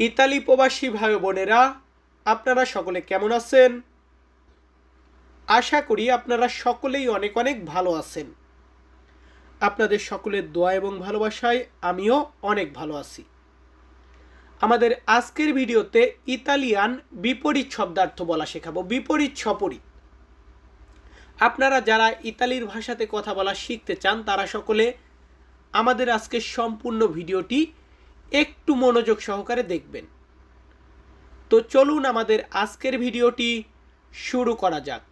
Italy প্রবাসী ভাই বোনেরা, আপনারা সকলে কেমন আছেন? আশা করি আপনারা সকলেই অনেক অনেক ভালো আছেন। আপনাদের সকলের দোয়া এবং ভালোবাসায় আমিও অনেক ভালো আছি। আমাদের আজকের ভিডিওতে ইতালিয়ান বিপরীত শব্দার্থ বলা শেখাবো, বিপরীত সপরীত। আপনারা যারা ইতালির ভাষাতে কথা বলা শিখতে চান, তারা সকলে আমাদের আজকের সম্পূর্ণ ভিডিওটি একটু মনোযোগ সহকারে দেখবেন। তো চলুন আমাদের আজকের ভিডিওটি শুরু করা যাক।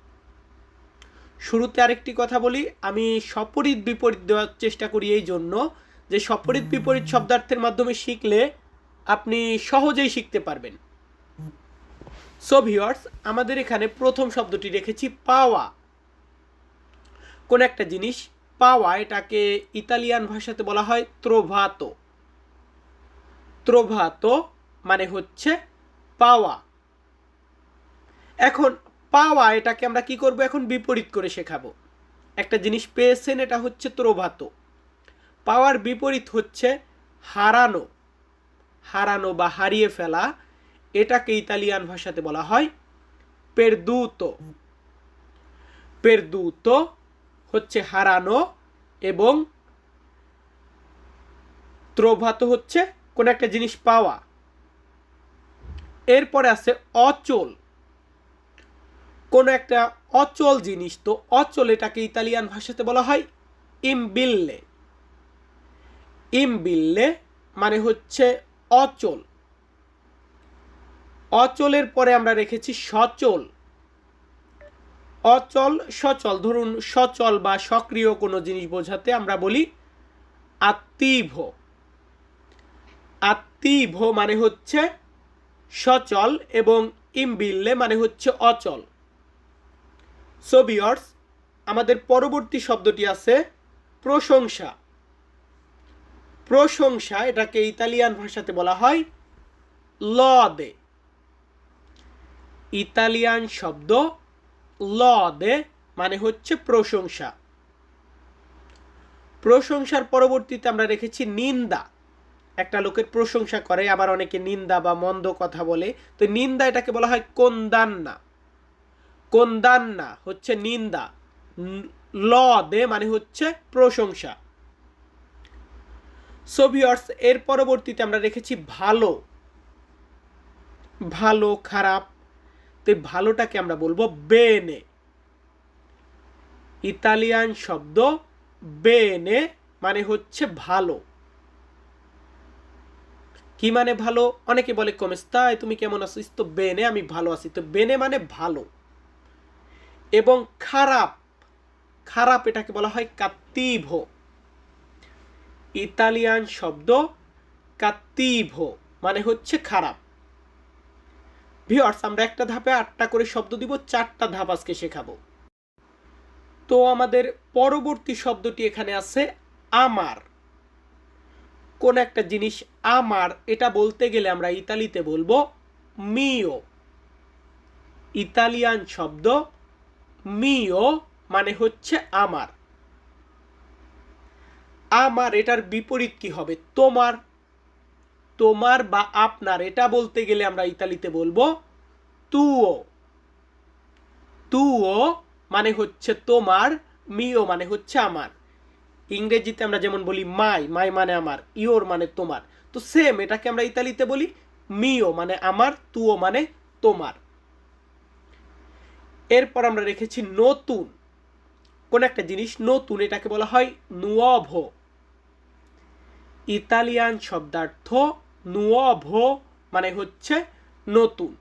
শুরুতে আরেকটি কথা বলি, আমি সপরিত বিপরীত দেওয়ার চেষ্টা করি এই জন্য যে সপরিত বিপরীত শব্দার্থের মাধ্যমে শিখলে আপনি সহজেই শিখতে পারবেন। সো ভিওয়ার্স আমাদের এখানে প্রথম শব্দটি রেখেছি পাওয়া। কোন একটা জিনিস, পাওয়া এটাকে ইতালিয়ান ভাষাতে বলা হয় ত্রোভাতো। ত্রোভাতো মানে হচ্ছে পাওয়া। এখন পাওয়া এটাকে আমরা কি করব? এখন বিপরীত করে শেখাবো। একটা জিনিস পেয়েছেন, এটা হচ্ছে ত্রোভাতো। পাওয়ার বিপরীত হচ্ছে হারানো। হারানো বা হারিয়ে ফেলা, এটাকে ইতালিয়ান ভাষাতে বলা হয় পেরদুতো পেরদুতো হচ্ছে হারানো এবং ত্রোভাত হচ্ছে কোন একটা জিনিস পাওয়া। এরপরে আছে অচল। কোন একটা অচল জিনিস, তো অচল এটাকে ইতালিয়ান ভাষাতে বলা হয় ইমবিল্লে। ইমবিল্লে মানে হচ্ছে অচল। অচলের পরে আমরা রেখেছি সচল। অচল, সচল, ধরুন সচল বা সক্রিয় কোনো জিনিস বোঝাতে আমরা বলি আত্মীভ আত্মীভ মানে হচ্ছে সচল এবং ইমবিল্লে মানে হচ্ছে অচল। সোবিয়র্স আমাদের পরবর্তী শব্দটি আছে প্রশংসা। প্রশংসা এটাকে ইতালিয়ান ভাষাতে বলা হয় লদে। ইতালিয়ান শব্দ লদে মানে হচ্ছে প্রশংসা। প্রশংসার পরবর্তীতে আমরা রেখেছি নিন্দা। একটা লোকের প্রশংসা করে, আবার অনেকে নিন্দা বা মন্দ কথা বলে। তো নিন্দা এটাকে বলা হয় কোন্দান্না। কোন্দান্না হচ্ছে নিন্দা। ল, দে মানে হচ্ছে প্রশংসা। সোভিয়র্স এর পরবর্তীতে আমরা রেখেছি ভালো। ভালো, খারাপ। তো ভালোটাকে আমরা বলব বেনে। ইতালিয়ান শব্দ বেনে মানে হচ্ছে ভালো। কি মানে ভালো? অনেকে বলে কমেস্তায় তুমি কেমন আছো? তো বেনে আমি ভালো আছি। তো বেনে মানে ভালো। এবং খারাপ খারাপ এটাকে বলা হয় কাত্তিভ। ইতালিয়ান শব্দ কাত্তিভ মানে হচ্ছে খারাপ। ভিওয়ার্স আমরা একটা ধাপে আটটা করে শব্দ দিব, চারটা ধাপ আজকে শেখাবো। তো আমাদের পরবর্তী শব্দটি এখানে আছে, আমার। কোন একটা জিনিস আমার, এটা বলতে গেলে আমরা ইতালিতে বলব মিও ইতালিয়ান শব্দ মিও মানে হচ্ছে আমার। আমার, এটার বিপরীত কি হবে? তোমার। তোমার বা আপনার, এটা বলতে গেলে আমরা ইতালিতে বলব তুও তুও মানে হচ্ছে তোমার মিও মানে হচ্ছে আমার। ইংরেজিতে আমরা যেমন বলি মাই মাই মানে আমার ইওর মানে তোমার, তো সেম এটাকে আমরা ইতালিতে বলি মিও মানে আমার তুও মানে তোমার। এরপর আমরা রেখেছি নতুন, কোন একটা জিনিস নতুন, এটাকে বলা হয় নুয়ভো ইতালিয়ান শব্দার্থ নুয়ভো মানে হচ্ছে নতুন।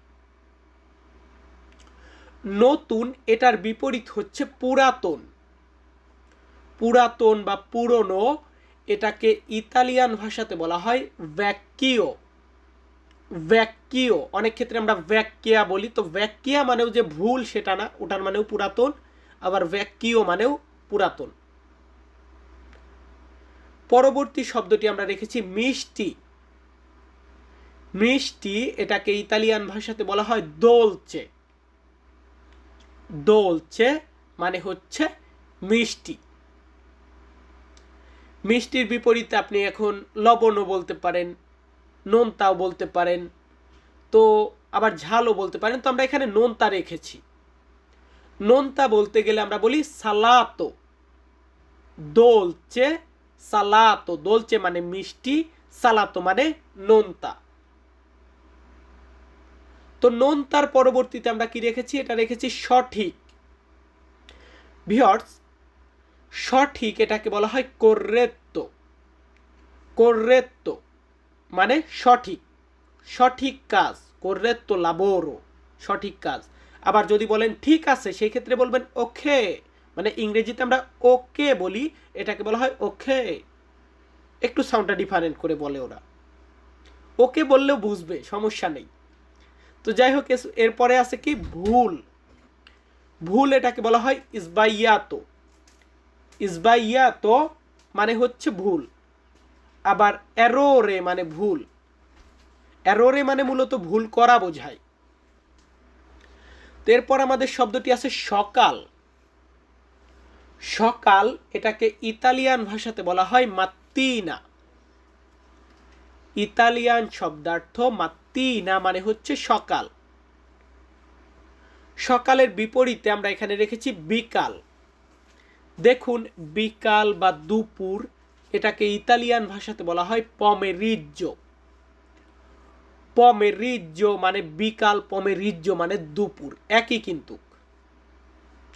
নতুন এটার বিপরীত হচ্ছে পুরাতন। পুরাতন বা পুরনো, এটাকে ইতালিয়ান ভাষাতে বলা হয় ভ্যাকিও ভ্যাকিও অনেক ক্ষেত্রে আমরা ভ্যাকিয়া বলি, তো ভ্যাকিয়া মানেও যে ভুল সেটা না, ওটার মানেও পুরাতন, আবার ভ্যাকিও মানেও পুরাতন। পরবর্তী শব্দটি আমরা রেখেছি মিষ্টি। মিষ্টি এটাকে ইতালিয়ান ভাষাতে বলা হয় দোলচে দোলচে মানে হচ্ছে মিষ্টি। মিষ্টির বিপরীতে আপনি এখন লবণও বলতে পারেন, নোনতাও বলতে পারেন, তো আবার ঝালও বলতে পারেন। তো আমরা এখানে নোনতা রেখেছি। নোনতা বলতে গেলে আমরা বলি সালাতো। দোলচে সালাতো। দোলচে মানে মিষ্টি, সালাতো মানে নোনতা। তো নোনতার পরবর্তীতে আমরা কি রেখেছি? এটা রেখেছি সঠিক। ভিওর্স সঠিক এটাকে বলা হয় কোর্রেত্তো কোর্রেত্তো মানে সঠিক। সঠিক কাজ কোর্রেত্তো লাবোরো সঠিক কাজ। আবার যদি বলেন ঠিক আছে সেই ক্ষেত্রে বলবেন ওকে। মানে ইংরেজিতে আমরা ওকে বলি, এটাকে বলা হয় ওকে। একটু সাউন্ডটা ডিফারেন্ট করে বলে ওরা। ওকে বললেও বুঝবে, সমস্যা নেই। তো যাই হোক এরপরে আছে কি? ভুল। ভুল এটাকে বলা হয় ইসবাইয়াতো। ইসবাইয়াতো মানে হচ্ছে ভুল। আবার এরোরে মানে ভুল। অ্যারোরে মানে মূলত ভুল করা বোঝায়। তো এরপর আমাদের শব্দটি আছে সকাল। সকাল এটাকে ইতালিয়ান ভাষাতে বলা হয় মাত্তিনা। ইতালিয়ান শব্দার্থ মাত্তিনা মানে হচ্ছে সকাল। সকালের বিপরীতে আমরা এখানে রেখেছি বিকাল। দেখুন, বিকাল বা দুপুর এটাকে ইতালিয়ান ভাষাতে বলা হয় পমেরিজ্জো পমেরিজ্জো মানে বিকাল পমেরিজ্জো মানে দুপুর, একই কিন্তু।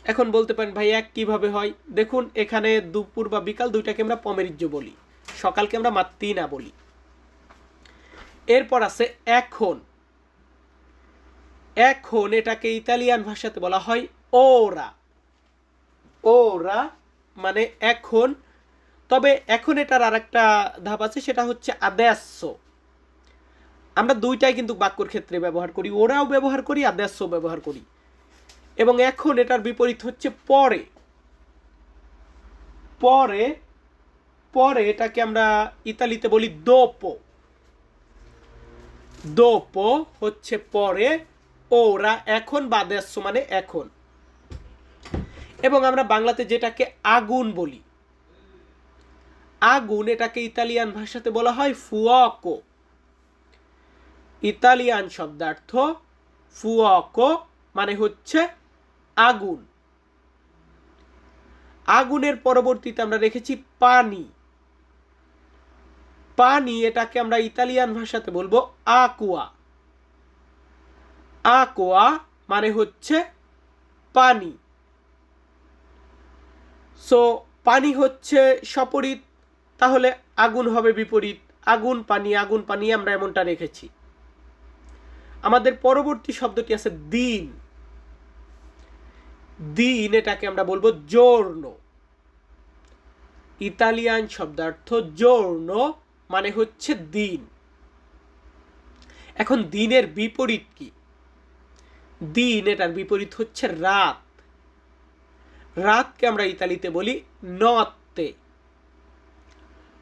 এখন বলতে পারেন, ভাই, এক কীভাবে হয়? দেখুন, এখানে দুপুর বা বিকাল দুইটাকে আমরা পমেরিজ্জো বলি, সকালকে আমরা মাত্তিনা বলি। এরপর আছে এখন। এখন এটাকে ইতালিয়ান ভাষাতে বলা হয় ওরা ওরা মানে এখন, তবে এখন এটার আরেকটা ধাপ আছে, সেটা হচ্ছে আদেশ্য আমরা দুইটাই কিন্তু বাক্যর ক্ষেত্রে ব্যবহার করি, ওরাও ব্যবহার করি আদেশ্য ব্যবহার করি। এবং এখন এটার বিপরীত হচ্ছে পরে। পরে পরে এটাকে আমরা ইতালিতে বলি দোপো। দোপো হচ্ছে পরে, ওরা এখন বা বাদেশ্য মানে এখন। এবং আমরা বাংলাতে যেটাকে আগুন বলি। আগুন এটাকে ইতালিয়ান ভাষাতে বলা হয় ফুয়াকো। ইতালিয়ান শব্দার্থ ফুয়াকো মানে হচ্ছে আগুন। আগুনের পরবর্তীতে আমরা রেখেছি পানি। পানি এটাকে আমরা ইতালিয়ান ভাষাতে বলব আকুয়া। আকুয়া মানে হচ্ছে পানি। সো পানি হচ্ছে সপরিত, তাহলে আগুন হবে বিপরীত। আগুন, পানি আগুন, পানি আমরা এমনটা রেখেছি। আমাদের পরবর্তী শব্দটি আছে দিন। দিন এটাকে আমরা বলব জোর্ণ ইতালিয়ান শব্দার্থ জোর্ণ মানে হচ্ছে দিন। এখন দিনের বিপরীত কি? দিন এটার বিপরীত হচ্ছে রাত। রাতকে আমরা ইতালিতে বলি নত্তে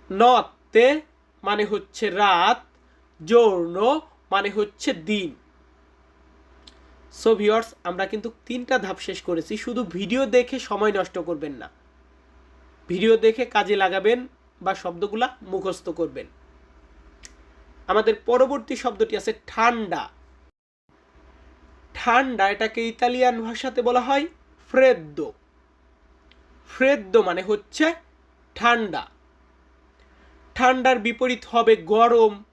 নত্তে মানে হচ্ছে রাত জোর্ণ মানে হচ্ছে দিন। সো ভিওর্স আমরা কিন্তু তিনটা ধাপ শেষ করেছি, শুধু ভিডিও দেখে সময় নষ্ট করবেন না। ভিডিও দেখে কাজে লাগাবেন বা শব্দগুলা মুখস্থ করবেন। আমাদের পরবর্তী শব্দটি আছে ঠান্ডা। ঠান্ডা এটাকে ইতালিয়ান ভাষাতে বলা হয় ফ্রেদ্দো ফ্রেদ্দো মানে হচ্ছে ঠান্ডা। ঠান্ডার বিপরীত হবে গরম।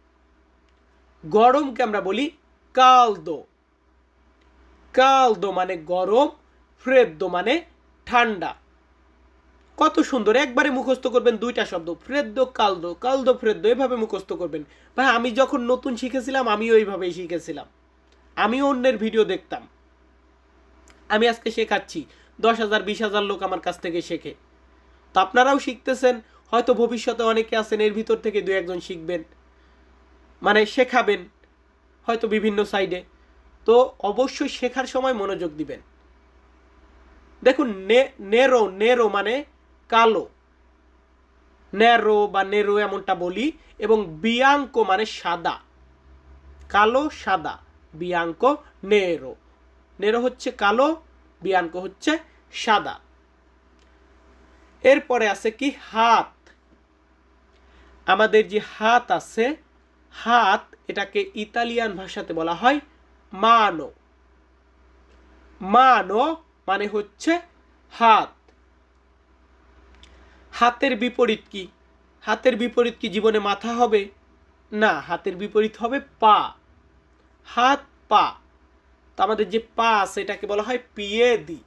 গরমকে আমরা বলি কালদো। কালদো মানে গরম, ফ্রেদ্দো মানে ঠান্ডা। কত সুন্দর, একবারে মুখস্থ করবেন দুইটা শব্দ, ফ্রেদ্দো, কালদো। কালদো, ফ্রেদ্দো, এভাবে মুখস্থ করবেন। ভাই, আমি যখন নতুন শিখেছিলাম, আমিও এইভাবেই শিখেছিলাম। আমিও অন্যের ভিডিও দেখতাম। আমি আজকে শেখাচ্ছি দশ হাজার, বিশ হাজার লোক আমার কাছ থেকে শেখে। তো আপনারাও শিখতেছেন, হয়তো ভবিষ্যতে অনেকে আছেন, এর ভিতর থেকে দু একজন শিখবেন মানে শেখাবেন, হয়তো বিভিন্ন সাইডে তো অবশ্যই শেখার সময় মনোযোগ দিবেন। দেখুন, নে- নেরো নেরো মানে কালো। ন্যারো বা নেরো এমনটা বলি, এবং বিয়াঙ্ক মানে সাদা। কালো, সাদা, বিয়াঙ্ক, নেরো। নেরো হচ্ছে কালো, বিয়াঙ্ক হচ্ছে সাদা। এরপরে আছে কি? হাত। আমাদের যে হাত আছে, হাত এটাকে ইতালিয়ান ভাষাতে বলা হয় মানো। মানো মানে হচ্ছে হাত। হাতের বিপরীত কি? হাতের বিপরীত কি জীবনে মাথা হবে? না, হাতের বিপরীত হবে পা। হাত, পা। আমাদের যে পা আছে, এটাকে বলা হয় পিয়েদি।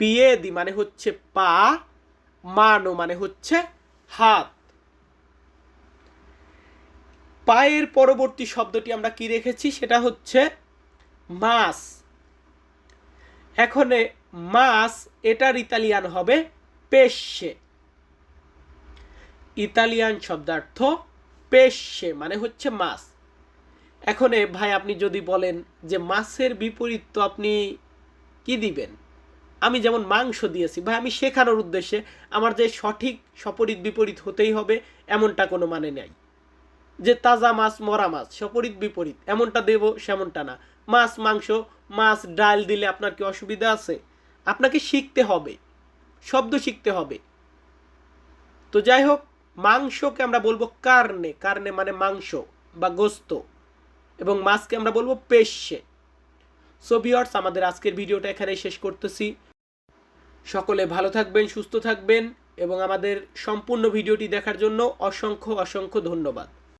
পিয়েদি মানে হচ্ছে পা, মানো মানে হচ্ছে হাত। পায়ের পরবর্তী শব্দটি আমরা কি রেখেছি? সেটা হচ্ছে মাস। এখন মাস এটার ইতালিয়ান হবে পেশে। ইতালিয়ান শব্দার্থ পেশে মানে হচ্ছে মাছ এখন ভাই আপনি যদি বলেন যে মাছের বিপরীত তো আপনি কি দিবেন? আমি যেমন মাংস দিয়েছি, ভাই, আমি শেখানোর উদ্দেশ্যে আমার যে সঠিক সপরিত বিপরীত হতেই হবে এমনটা কোনো মানে নাই। যে তাজা মাছ, মরা মাছ, সপরিত বিপরীত, এমনটা দেব সেমনটা না। মাছ, মাংস, মাছ, ডাল দিলে আপনার কি অসুবিধা আছে? আপনাকে শিখতে হবে, শব্দ শিখতে হবে। তো যাই হোক, মাংসকে আমরা বলব কার্নে। কার্নে মানে মাংস বা গোস্ত এবং মাছকে আমরা বলব পেশে। সো আমাদের আজকের ভিডিওটা এখানেই শেষ করতেছি। সকলে ভালো থাকবেন সুস্থ থাকবেন এবং আমাদের সম্পূর্ণ ভিডিওটি দেখার জন্য অসংখ্য অসংখ্য ধন্যবাদ।